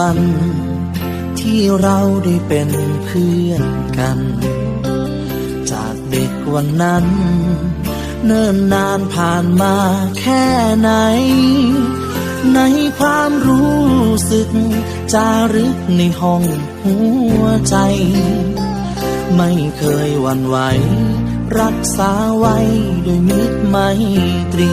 วันที่เราได้เป็นเพื่อนกัน จากเด็กวันนั้น เนิ่นนานผ่านมาแค่ไหน ในความรู้สึกจารึกในห้องหัวใจ ไม่เคยหวั่นไหว รักษาไว้ด้วยมิตรไมตรี